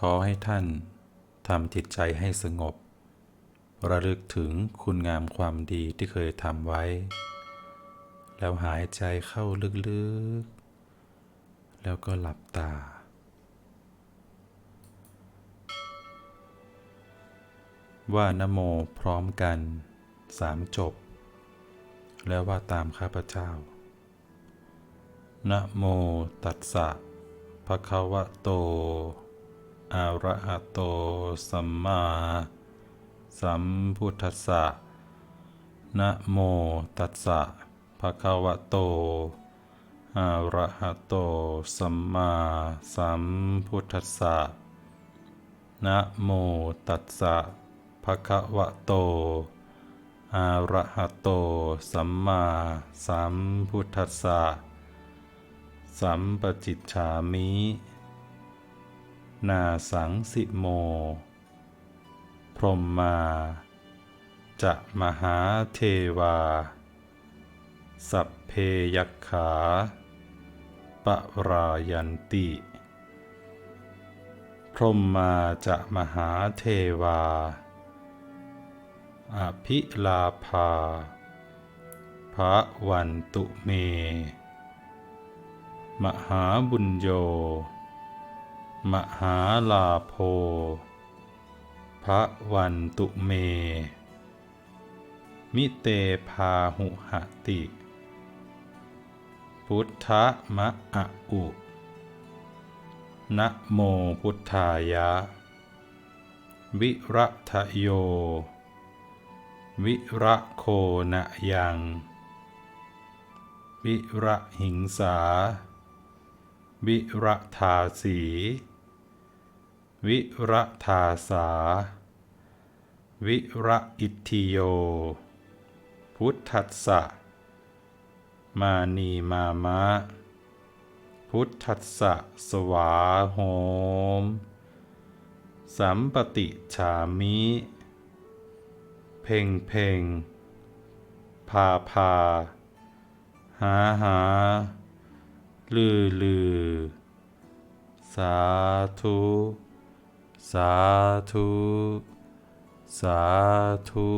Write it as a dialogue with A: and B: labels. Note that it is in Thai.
A: ขอให้ท่านทำจิตใจให้สงบ ระลึกถึงคุณงามความดีที่เคยทำไว้ แล้วหายใจเข้าลึกๆ แล้วก็หลับตา ว่านะโมพร้อมกันสามจบ แล้วว่าตามข้าพเจ้านะโมตัสสะภะคะวะโต อะระหะโตสัมมาสัมพุทธัสสะนะโมตัสสะภะคะวะโตอะระหะโตสัมมาสัมพุทธัสสะนะโมตัสสะภะคะวะโตอะระหะโตสัมมาสัมพุทธัสสะสัมปจิจฉามิ นาสังสิโม พรมมา จะมหาเทวา สัพเพยักขา ปรายันติ พรมมาจะมหาเทวา อภิลาภาพระวันตุเม มหาบุญโย มหาลาโภพระวันตุเม มิเตพาหุหติ พุทธมะอะอุนะโมพุทธายะ วิรัทโย วิระโคนะยัง วิระหิงสา วิระทาสี วิระทาสา วิระอิทธิโย พุทธัสสะ มานีมามะ พุทธัสสะสวาโหม สัมปติฉามิ เพ่งเพ่งพาพา หาหา ลือลือ สาธุ สาธุ สาธุ